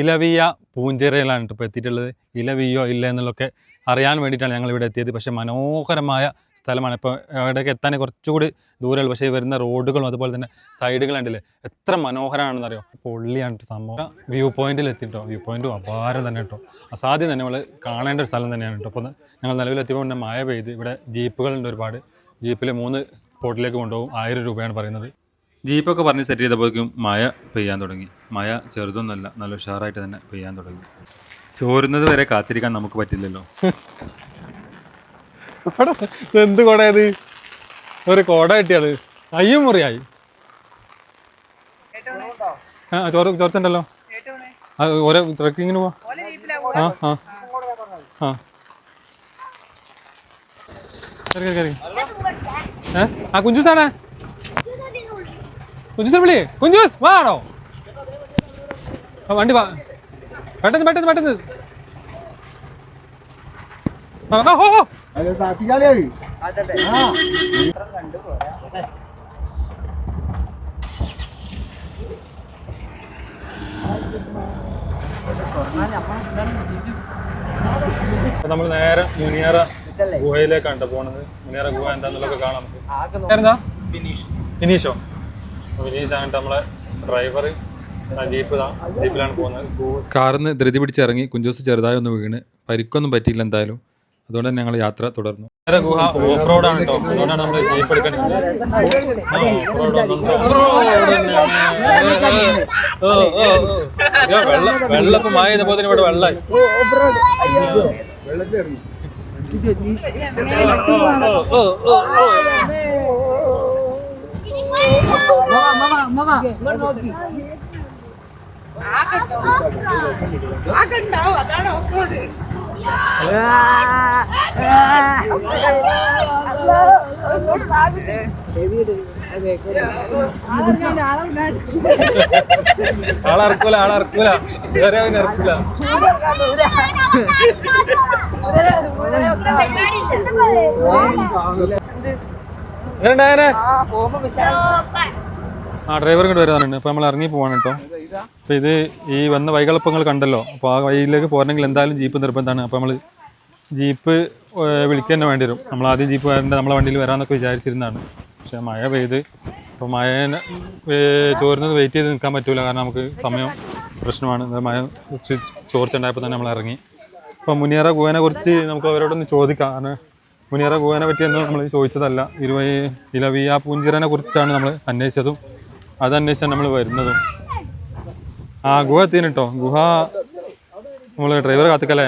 ഇലവിയ പൂഞ്ചിറയിലാണ് ഇപ്പോൾ എത്തിയിട്ടുള്ളത്. ഇലവിയോ ഇല്ല എന്നുള്ളതൊക്കെ അറിയാൻ വേണ്ടിയിട്ടാണ് ഞങ്ങൾ ഇവിടെ എത്തിയത്. പക്ഷേ മനോഹരമായ സ്ഥലമാണ്. ഇപ്പോൾ അവിടേക്ക് എത്താൻ കുറച്ചുകൂടി ദൂരമുള്ളൂ പക്ഷേ വരുന്ന റോഡുകളും അതുപോലെ തന്നെ സൈഡുകൾ ഉണ്ടല്ലേ എത്ര മനോഹരമാണെന്ന് അറിയോ പൊള്ളിയാണ് സംഭവം. വ്യൂ പോയിന്റിൽ എത്തിട്ടോ വ്യൂ പോയിന്റും അപാരം തന്നെ കേട്ടോ അസാധ്യം തന്നെ നമ്മൾ കാണേണ്ട ഒരു സ്ഥലം തന്നെയാണ് കേട്ടോ അപ്പോൾ ഞങ്ങൾ നിലവിലെത്തിയപ്പോൾ തന്നെ മഴ പെയ്ത് ഇവിടെ ജീപ്പുകളുണ്ട് ഒരുപാട്. ജീപ്പിൽ മൂന്ന് സ്പോട്ടിലേക്ക് കൊണ്ടുപോകും. ആയിരം രൂപയാണ് പറയുന്നത്. ജീപ്പൊക്കെ പറഞ്ഞ് സെറ്റ് ചെയ്തപ്പോഴേക്കും മഴ പെയ്യാൻ തുടങ്ങി. മഴ ചെറുതൊന്നുമല്ല നല്ല ഉഷാറായിട്ട് തന്നെ പെയ്യാൻ തുടങ്ങി. ചോരുന്നത് വരെ കാത്തിരിക്കാൻ നമുക്ക് പറ്റില്ലല്ലോ. എന്ത് കൊടയത്? ഒരു കൊട കിട്ടിയത്. അയ്യും മുറിയായി. ആ ചോറ് ചോർച്ചുണ്ടല്ലോ ഓരോ ട്രക്കിങ്ങിന് പോവാ. ആ ആ. ആ. കയറി ആ കയറി ഏ? ആ കുഞ്ചൂസാണേ? കുഞ്ചൂസ് വിളി കുഞ്ചൂസ് വാണോ? വണ്ടി വാ. പെട്ടെന്ന് പെട്ടെന്ന് പെട്ടെന്ന്. നമ്മൾ നേരെ മുനിയറ ഗുഹയിലേക്കാണ് പോണത്. മുനിയറ ഗുഹ എന്താന്നുള്ളതൊക്കെ കാണാം നമുക്ക്. വിനീഷോ? വിനീഷാണ് നമ്മളെ ഡ്രൈവർ ജീപ്പ് ജീപ്പിലാണ് പോകുന്നത്. കാറിന്ന് ധൃതി പിടിച്ചിറങ്ങി കുഞ്ചോസ് ചെറുതായി ഒന്ന് വീണ്. പരിക്കൊന്നും പറ്റിയില്ല എന്തായാലും. അതുകൊണ്ട് തന്നെ ഞങ്ങൾ യാത്ര തുടർന്നു. ഗുഹ ഓഫ് റോഡ് ആണ് കേട്ടോ. അതുകൊണ്ടാണ് നമ്മൾ ജീപ്പ് എടുക്കേണ്ടത് ആ, off road ആണ്. Off road തന്നെ. ഓ, ഓ, ഓ. ഇയ്യോ, വെള്ളം വെള്ളം ഇപ്പൊ മഴ ചെയ്തപ്പോ ഇവിടെ വെള്ളമായി. വെള്ളത്തിൽ ആളറക്കൂല ആളറക്കൂല ഇതുവരെ അവൻ ഇറക്കൂല. ആ ഡ്രൈവർ ഇങ്ങോട്ട് വരുന്നുണ്ട് അപ്പൊ നമ്മൾ ഇറങ്ങി പോവാണ് കേട്ടോ. അപ്പൊ ഇത് ഈ വന്ന വൈകളപ്പങ്ങൾ കണ്ടല്ലോ. അപ്പൊ ആ വഴിയിലേക്ക് പോരണമെങ്കിൽ എന്തായാലും ജീപ്പ് നിർബന്ധമാണ്. അപ്പൊ നമ്മൾ ജീപ്പ് വിളിക്കുക തന്നെ വേണ്ടി വരും. നമ്മൾ ആദ്യം ജീപ്പ് വരേണ്ട നമ്മളെ വണ്ടിയിൽ വരാമെന്നൊക്കെ വിചാരിച്ചിരുന്നതാണ്. പക്ഷെ മഴ പെയ്ത് അപ്പോൾ മഴ ചോരുന്നത് വെയിറ്റ് ചെയ്ത് നിൽക്കാൻ പറ്റൂല. കാരണം നമുക്ക് സമയം പ്രശ്നമാണ്. മഴ ചോർച്ചുണ്ടായപ്പോൾ ചോർച്ച തന്നെ നമ്മൾ ഇറങ്ങി. അപ്പോൾ മുനിയറ ഗുഹനെ കുറിച്ച് നമുക്ക് അവരോടൊന്ന് ചോദിക്കാം. കാരണം മുനിയറ ഗുഹനെ പറ്റിയൊന്നും നമ്മൾ ചോദിച്ചതല്ല. ഇരുവ ഇലവിയ പൂഞ്ചിറനെ കുറിച്ചാണ് നമ്മൾ അന്വേഷിച്ചതും അതന്വേഷിച്ചാണ് നമ്മൾ വരുന്നതും. ആ ഗുഹ എത്തിന് കേട്ടോ ഗുഹ നമ്മൾ ഡ്രൈവർ കാത്തിക്കല്ലേ?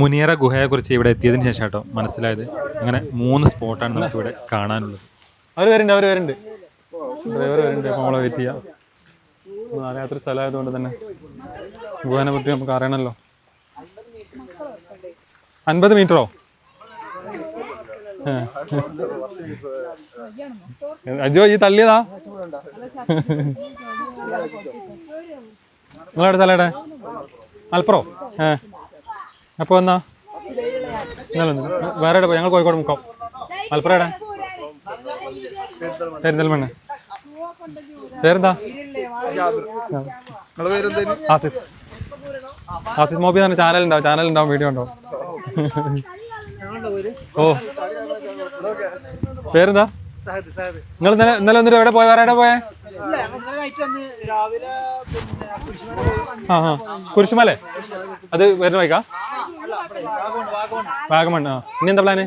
മുനിയറ ഗുഹയെക്കുറിച്ച് ഇവിടെ എത്തിയതിന് ശേഷം കേട്ടോ മനസ്സിലായത്. അങ്ങനെ മൂന്ന് സ്പോട്ടാണ് നമുക്ക് ഇവിടെ കാണാനുള്ളത്. അവർ വരുന്നുണ്ട് അവർ വരുന്നുണ്ട് ഡ്രൈവർ വരുന്നുണ്ട് അപ്പോൾ നമ്മളെ വെയിറ്റ് ചെയ്യാം. അറിയാത്തൊരു സ്ഥലമായതുകൊണ്ട് തന്നെ. ഗുഹനെ പറ്റി നമുക്ക് അറിയണമല്ലോ അൻപത് മീറ്ററോ? അജോ ഈ തള്ളിയതാ? നിങ്ങളെവിടെ സ്ഥലം എവിടെ? മലപ്പുറോ. ഏ. എപ്പോ വന്നാ ഇന്നലെ വന്നു. വേറെ എവിടെ ഞങ്ങൾ കോഴിക്കോട് മുക്കാം. മലപ്പുറം എവിടെ? പെരിന്തൽമണ്ണ. പേരെന്താ? ആസിഫ്. ആസിഫ് മോബി എന്ന് ഉണ്ടാവും. ചാനൽ ഉണ്ടാവും വീഡിയോ ഉണ്ടാവും. ഓ. പേരെന്താ? നിങ്ങൾ ഇന്നലെ ഇന്നലെ വന്നിട്ട് എവിടെ പോയ? വേറെ എവിടെ പോയേ? ആ ആ കുരിശുമലേ? അത് വരുന്ന വൈകാ വാഗമൺ ആ. ഇനി എന്താ പ്ലാന്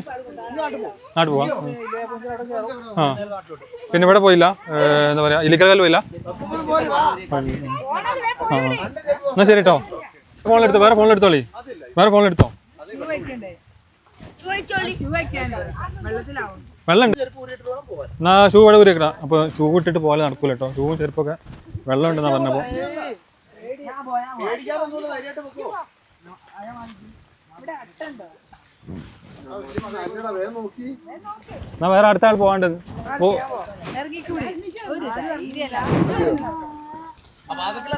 നാട്ടിൽ പോവാ. ആ. പിന്നെ ഇവിടെ പോയില്ല. എന്താ പറയാ? ഇലിക്കൽ പോയില്ല? ആ. എന്നാ ശരി കേട്ടോ ഫോണിലെടുത്തോ വേറെ ഫോണിലെടുത്തോളി വേറെ ഫോണിലെടുത്തോ വെള്ളം എന്നാ ഷൂ ഇവിടെ ഊരിക്കണം അപ്പൊ ഷൂ ഇട്ടിട്ട് പോലെ നടക്കൂല കേട്ടോ ഷൂവും ചെരുപ്പൊക്കെ വെള്ളം ഉണ്ടെന്നാ പറഞ്ഞപ്പോ എന്നാ വേറെ അടുത്ത ആൾ പോവാണ്ടത്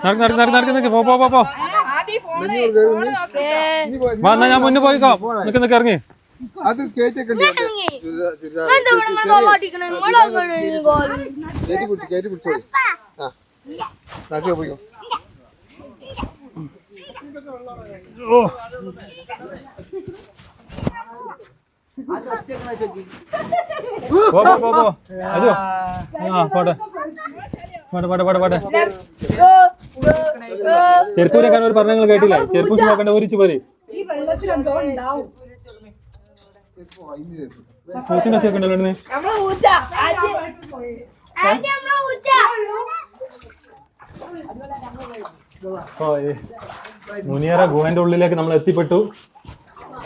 നടക്ക് നടക്ക് നടക്ക് നടക്ക് പോ പോ പോ എന്നാ ഞാൻ മുന്നേ പോയിക്കോ നിക്ക്. നിക്ക് ഇറങ്ങി. അത് കേറ്റൊക്കെ കേറ്റി പിടിച്ചു കേറ്റി പിടിച്ചോളി ആ. പോയിക്കോ. ഓ. പോ പോ പോ പോ. അജോ. ആ പോട്ടെ. പോട്ടെ പോട്ടെ പോട്ടെ. പോട്ടെ ചെരുപ്പൂരൊക്കെ ഒരു പറഞ്ഞ കേട്ടില്ല. ചെരുപ്പൂശി നോക്കണ്ട ഒരിച്ചു പോലെ വെച്ചേക്കണ്ടല്ലോ. മുനിയറ ഗുഹന്റെ ഉള്ളിലേക്ക് നമ്മൾ എത്തിപ്പെട്ടു.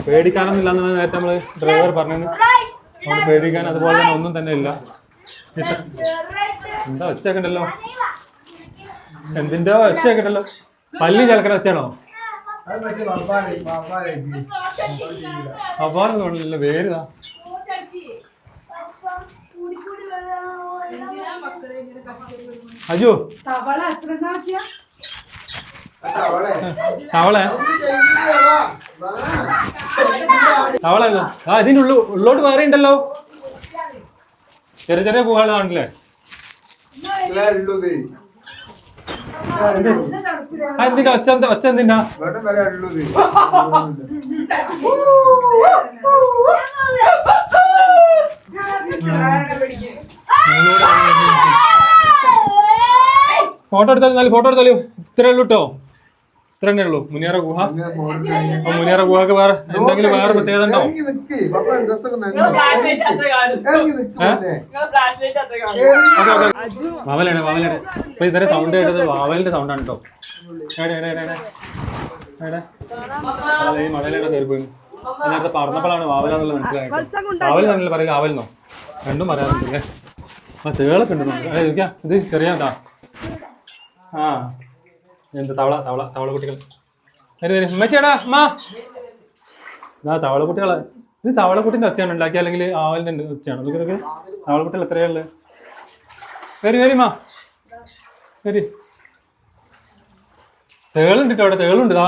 പേടിക്കാനൊന്നുമില്ല എന്നാണ് നേരത്തെ നമ്മൾ ഡ്രൈവർ പറഞ്ഞത്. നമ്മൾ പേടിക്കാൻ അതുപോലെ തന്നെ ഒന്നും തന്നെ ഇല്ല. എന്താ ഒച്ചയൊക്കെണ്ടല്ലോ എന്തിന്റെ ഒച്ചയൊക്കെണ്ടല്ലോ പല്ലി ചലക്കണ ഒച്ചയാണോ? അപ്പാറൊന്നും വേരുതാ അജു അത് അവളെ. തവളെ ഇത് ചെയ്യില്ല, വാ. വാ. തവള. ആ ഇതിന്റെ ഉള്ളു ഉള്ളോട്ട് വേറെ ഉണ്ടല്ലോ ചെറിയ ചെറിയ പൂവാൾ കാണില്ലേ എന്തിന്റെ ഒച്ച ഒച്ച എന്തിനാ. ഫോട്ടോ എടുത്താലും ഫോട്ടോ എടുത്താലും ഇത്രേ ഉള്ളൂ കേട്ടോ ഇത്ര തന്നെ ഉള്ളൂ മുനിയറ ഗുഹ. മുനിയറ ഗുഹക്ക് വേറെ എന്തെങ്കിലും വേറെ പ്രത്യേകത ഉണ്ടോ. വാവലാണ് വാവലാണ്. ഇപ്പൊ ഇതുവരെ സൗണ്ട് കേട്ടത് വാവലിന്റെ സൗണ്ടാണ് കേട്ടോ എടെ എടെ എടെ എടെ. എടെ. അതെ ഈ മടയിലൂടെ കയറി പോയി. ഞാൻ നേരത്തെ പറഞ്ഞപ്പോഴാണ് വാവലാന്നുള്ളത് മനസ്സിലായത്. വാവൽ തന്നെ പറയില്ല ആവലെന്നോ രണ്ടും പറയാറുണ്ടല്ലേ ആ തേളൊക്കെ ഉണ്ട് നമുക്ക്. ഇത് ചെറിയ ആ. എന്ത് തവള തവള തവള കുട്ടികൾ. വരും വരും. ഉമ്മച്ചേടാ അമ്മ ഇതാ തവള കുട്ടികളെ. ഇത് തവള കുട്ടിന്റെ ഒച്ചയാണ് ഉണ്ടാക്കി അല്ലെങ്കിൽ ആവലിന്റെ ഉണ്ട് ഒച്ചയാണ്. നോക്കി നോക്കി. തവള കുട്ടികൾ എത്രയാ ഉള്ളത്? വരി വരി മാ വരി. തേളുണ്ട് കേട്ടോ അവിടെ തേളുണ്ട് ഇതാ.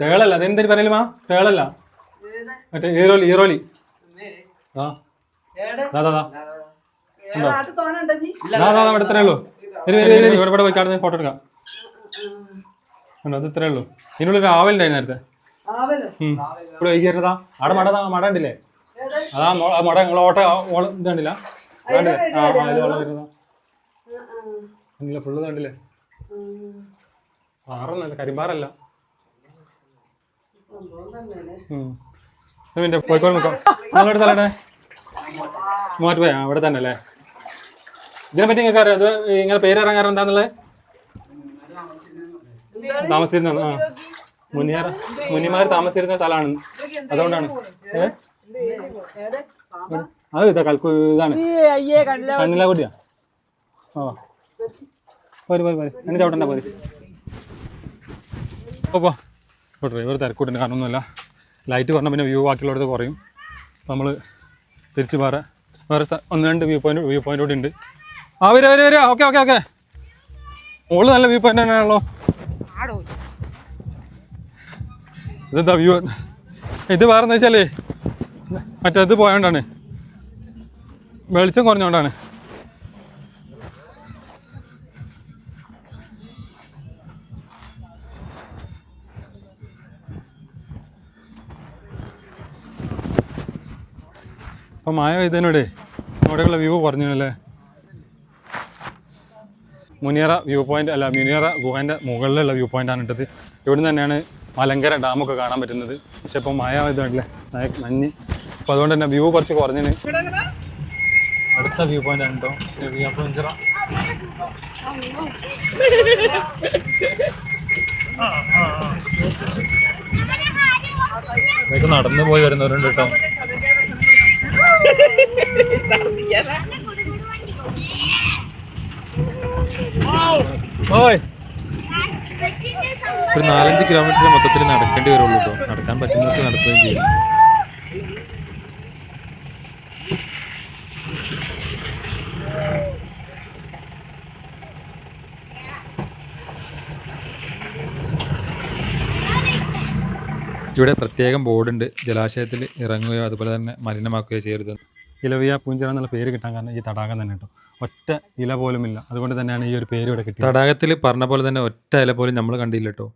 തേളല്ല. അതെന്തിനു പറയൽ മാ തേളല്ല. മറ്റേ ഈറോലി ഈറോലി. ആ. അതാ ഇവിടെ ഇത്രേ ഉള്ളൂ ഇവിടെ പോയി കാണുന്ന ഫോട്ടോ എടുക്കാം. അത് ഇത്രേ ഉള്ളൂ. ഇതിനുള്ളിൽ ആവലുണ്ടായി നേരത്തെ. ഇവിടെ വൈകിയിരുന്നതാ അവിടെ മട മട ഉണ്ടല്ലേ അതാ മട നിങ്ങൾ ഓട്ട ഓളം ഇത് കണ്ടില്ല? കണ്ടില്ലേ? ആ ആ, അതിൽ കണ്ടില്ല ഫുള്ള് കണ്ടില്ലേ? പാറന്നല്ല കരിമ്പാറല്ല. കോഴിക്കോട് നിൽക്കാം മൂവാറ്റ് അവിടെ തന്നെ അല്ലേ ഇതിനെ പറ്റി നിങ്ങൾക്ക് അറിയാം? അത് ഇങ്ങനെ പേര് ഇറങ്ങാൻ കാരണം താമസിച്ചിരുന്ന ആ. മുനിമാർ താമസിച്ചിരുന്ന സ്ഥലമാണ്. അതുകൊണ്ടാണ്. അത് ഇതാ കൽക്കു ഇതാണ്. കണ്ണില കുട്ടിയാ. ഓ പോര് പോര് പോര്. എന്നെ ചവിട്ടണ്ട പോര്. ഡ്രൈവർ തിരക്കൂട്ടുണ്ട് കാരണമൊന്നുമില്ല. ലൈറ്റ് കുറഞ്ഞാൽ പിന്നെ വ്യൂ ബാക്കിയുള്ളടത്ത് കുറയും. നമ്മൾ തിരിച്ച് വേറെ വേറെ ഒന്ന് രണ്ട് വ്യൂ പോയിന്റ് വ്യൂ പോയിന്റ് കൂടി ഉണ്ട്. ആ വരും വരും വരും. Okay okay okay. മോൾ നല്ല വ്യൂ പോയിന്റ് തന്നെയാണല്ലോ. ഇതെന്താ വ്യൂ ഇത് വേറെ എന്താ വെച്ചാലേ മറ്റേത് പോയോണ്ടാണ്. വെളിച്ചം കുറഞ്ഞോണ്ടാണ്. അപ്പൊ മായ പെയ്തതിനോടെ അവിടെയുള്ള വ്യൂ കുറഞ്ഞല്ലേ മുനിയറ വ്യൂ പോയിന്റ് അല്ല മുനിയറ ഗുഹന്റെ മുകളിലുള്ള വ്യൂ പോയിന്റ് ആണ് ഇട്ടത്. ഇവിടുന്ന് തന്നെയാണ് മലങ്കര ഡാമൊക്കെ കാണാൻ പറ്റുന്നത്. പക്ഷെ ഇപ്പോൾ മഴ ഇതാണല്ലേ മഞ്ഞ് അപ്പോൾ അതുകൊണ്ട് തന്നെ വ്യൂ കുറച്ച് കുറഞ്ഞിന്. അടുത്ത വ്യൂ പോയിന്റ് ആണ് കേട്ടോ നടന്നു പോയി വരുന്നവരുണ്ട് കേട്ടോ ഓയ്. ഒരു നാലഞ്ച് കിലോമീറ്റർ മൊത്തത്തിൽ നടക്കേണ്ടി വരുള്ളൂ കേട്ടോ നടക്കാൻ പറ്റുന്നവർക്ക് നടക്കുകയും ചെയ്യും. ഇവിടെ പ്രത്യേകം ബോർഡുണ്ട്. ജലാശയത്തിൽ ഇറങ്ങുകയോ അതുപോലെ തന്നെ മലിനമാക്കുകയോ ചെയ്യരുത്. ഇലവിയ പൂഞ്ചിറ എന്നുള്ള പേര് കിട്ടാൻ കാരണം ഈ തടാകം തന്നെ കേട്ടോ. ഒറ്റ ഇല പോലുമില്ല. അതുകൊണ്ട് തന്നെയാണ് ഈ ഒരു പേര് ഇവിടെ കിട്ടിയത്. തടാകത്തിൽ പറഞ്ഞ പോലെ തന്നെ ഒറ്റ ഇല പോലും നമ്മൾ കണ്ടില്ല കേട്ടോ.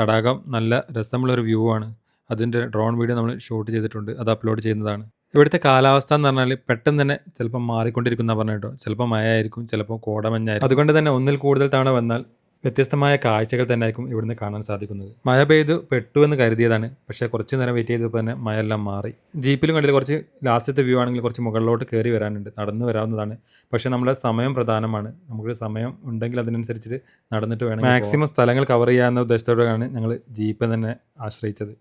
തടാകം നല്ല രസമുള്ള ഒരു വ്യൂ ആണ്. അതിന്റെ ഡ്രോൺ വീഡിയോ നമ്മൾ ഷൂട്ട് ചെയ്തിട്ടുണ്ട്. അത് അപ്ലോഡ് ചെയ്യുന്നതാണ്. ഇവിടുത്തെ കാലാവസ്ഥ എന്ന് പറഞ്ഞാൽ പെട്ടെന്ന് തന്നെ ചിലപ്പോൾ മാറിക്കൊണ്ടിരിക്കുന്ന പറഞ്ഞു കേട്ടോ. ചിലപ്പോൾ മഴ ആയിരിക്കും ചിലപ്പോൾ കോടമഞ്ഞായിരിക്കും. അതുകൊണ്ട് തന്നെ ഒന്നിൽ കൂടുതൽ തവണ വന്നാൽ വ്യത്യസ്തമായ കാഴ്ചകൾ തന്നെ ആയിരിക്കും ഇവിടുന്ന് കാണാൻ സാധിക്കുന്നത്. മഴ പെയ്തു പെട്ടു എന്ന് കരുതിയതാണ്. പക്ഷേ കുറച്ച് നേരം വെയിറ്റ് ചെയ്തപ്പോൾ തന്നെ മഴയെല്ലാം മാറി. ജീപ്പിലും കണ്ടില്ല കുറച്ച് ലാസ്റ്റത്തെ വ്യൂ ആണെങ്കിൽ കുറച്ച് മുകളിലോട്ട് കയറി വരാനുണ്ട്. നടന്നു വരാവുന്നതാണ്. പക്ഷേ നമ്മുടെ സമയം പ്രധാനമാണ്. നമുക്ക് സമയം ഉണ്ടെങ്കിൽ അതിനനുസരിച്ചിട്ട് നടന്നിട്ട് വേണം മാക്സിമം സ്ഥലങ്ങൾ കവർ ചെയ്യാവുന്ന ഉദ്ദേശത്തോടെയാണ് ഞങ്ങൾ ജീപ്പ് തന്നെ ആശ്രയിച്ചത്.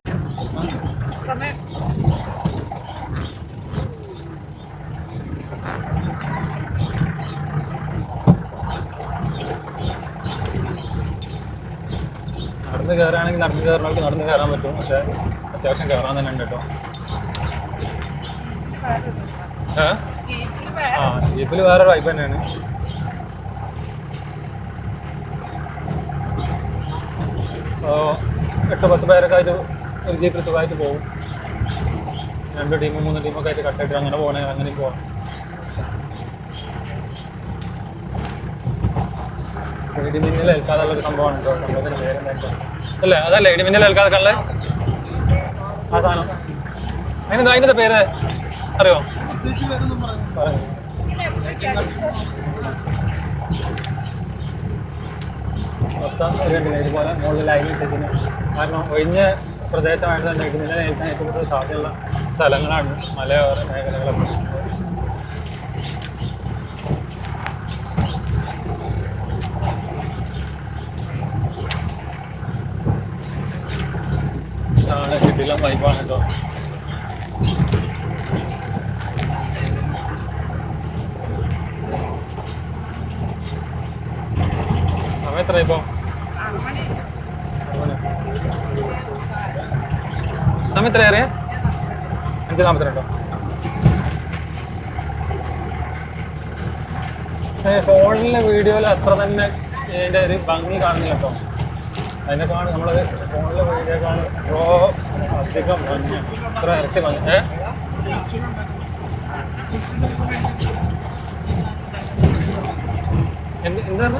നടന്ന് കയറുകയാണെങ്കിൽ നടന്ന് കയറുന്നവർക്ക് നടന്ന് കയറാൻ പറ്റും. പക്ഷേ അത്യാവശ്യം കയറാൻ തന്നെ ഉണ്ട് കേട്ടോ? ആ ജീപ്പിൽ വേറെ വൈബ് തന്നെയാണ്. എട്ട് പത്ത് പേരൊക്കെ ആയിട്ട് ഒരു ജീപ്പിൽ സുഖമായിട്ട് പോകും. രണ്ട് ടീമും മൂന്ന് ടീമൊക്കെ ആയിട്ട് കട്ടായിട്ട് അങ്ങനെ പോകണേ അങ്ങനെ പോവാം. ഇടിമിന്നൽ ഏൽക്കാതുള്ള ഒരു സംഭവമാണ് സംഭവത്തിന് അല്ലേ അതല്ലേ ഇടിമിന്നൽ ഏൽക്കാതെ ആ സാധനം. അതിനെന്താ അതിന്റെ പേര്? അറിയോ? മൊത്തം ഇതുപോലെ മുകളിൽ ഇട്ടിട്ട് കാരണം ഒഴിഞ്ഞ പ്രദേശമായിട്ട് തന്നെ ഇടിമിന്നൽ ഏൽക്കാൻ ഏറ്റവും കൂടുതൽ സാധ്യതയുള്ള സ്ഥലങ്ങളാണ് മലയോര മേഖലകളൊക്കെ. ഇതാണ് കേട്ടോ സമയം എത്ര ഇപ്പോ? സമയം എത്ര ഏറിയ അഞ്ച് നാൽപ്പത്തിരണ്ടോ ഫോണിലെ വീഡിയോയിൽ അത്ര തന്നെ ഇതിന്റെ ഒരു ഭംഗി കാണുന്നില്ല കേട്ടോ. അതിനേക്കാണ് നമ്മൾ ഫോണിലെ വഴിയിലേക്കാണ് കാണും എത്രയോ അധികം മഞ്ഞ്. ഇത്ര ഇരട്ടി മഞ്ഞ്. എന്ത് എന്താണ്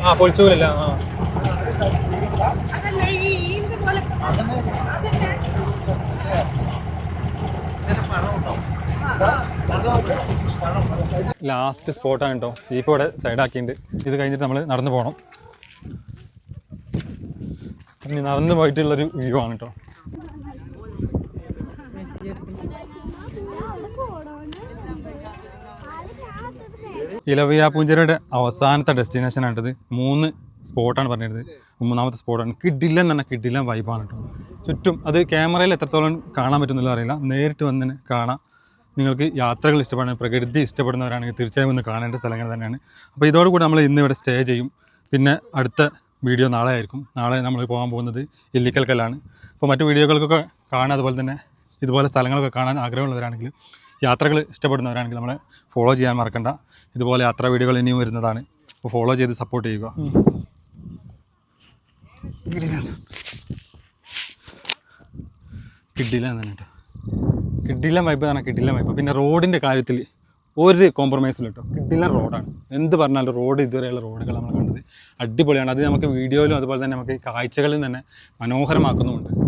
ആ പൊളിച്ചൂലില്ല ആ. അതല്ല ഈ ഈന്ത് പോലെ ലാസ്റ്റ് സ്പോട്ടാണ് കേട്ടോ. ജീപ്പ് ഇവിടെ സൈഡാക്കിയിട്ടുണ്ട് ഇത് കഴിഞ്ഞിട്ട് നമ്മൾ നടന്നു പോകണം ഇനി നടന്നു പോയിട്ടുള്ളൊരു വ്യൂ ആണ് കേട്ടോ ഇലവിയ പൂഞ്ചിരയുടെ അവസാനത്തെ ഡെസ്റ്റിനേഷൻ ആണിത് മൂന്ന് സ്പോട്ടാണ് പറഞ്ഞിരുന്നത്. മൂന്നാമത്തെ സ്പോട്ടാണ്. കിഡില്ല എന്ന് പറഞ്ഞാൽ കിഡില്ല വൈബാണ് കേട്ടോ ചുറ്റും അത് ക്യാമറയിൽ എത്രത്തോളം കാണാൻ പറ്റുന്നില്ല അറിയില്ല. നേരിട്ട് വന്ന് കാണാം. നിങ്ങൾക്ക് യാത്രകൾ ഇഷ്ടപ്പെടുന്ന പ്രകൃതി ഇഷ്ടപ്പെടുന്നവരാണെങ്കിൽ തീർച്ചയായും ഒന്ന് കാണേണ്ട സ്ഥലങ്ങൾ തന്നെയാണ്. അപ്പോൾ ഇതോടുകൂടി നമ്മൾ ഇന്ന് ഇവിടെ സ്റ്റേ ചെയ്യും. പിന്നെ അടുത്ത വീഡിയോ നാളെ ആയിരിക്കും. നാളെ നമ്മൾ പോകാൻ പോകുന്നത് ഇല്ലിക്കൽ കല്ലാണ് അപ്പോൾ മറ്റു വീഡിയോകൾക്കൊക്കെ കാണാൻ അതുപോലെ തന്നെ ഇതുപോലെ സ്ഥലങ്ങളൊക്കെ കാണാൻ ആഗ്രഹമുള്ളവരാണെങ്കിൽ യാത്രകൾ ഇഷ്ടപ്പെടുന്നവരാണെങ്കിൽ നമ്മളെ ഫോളോ ചെയ്യാൻ മറക്കണ്ട. ഇതുപോലെ യാത്രാ വീഡിയോകൾ ഇനിയും വരുന്നതാണ്. അപ്പോൾ ഫോളോ ചെയ്ത് സപ്പോർട്ട് ചെയ്യുക. കിഡില എന്നാണ് കേട്ടോ കിഡില്ല വൈബ് തന്നെ കിഡില്ല വൈബ് പിന്നെ റോഡിന്റെ കാര്യത്തിൽ ഒരു കോംപ്രമൈസും കേട്ടോ. കിഡില്ല റോഡാണ് എന്ത് പറഞ്ഞാലും റോഡ് ഇതുവരെയുള്ള റോഡുകൾ നമ്മൾ അടിപൊളിയാണ്. അത് നമുക്ക് വീഡിയോയിലും അതുപോലെ തന്നെ നമുക്ക് കാഴ്ചകളിൽ തന്നെ മനോഹരമാക്കുന്നുമുണ്ട്.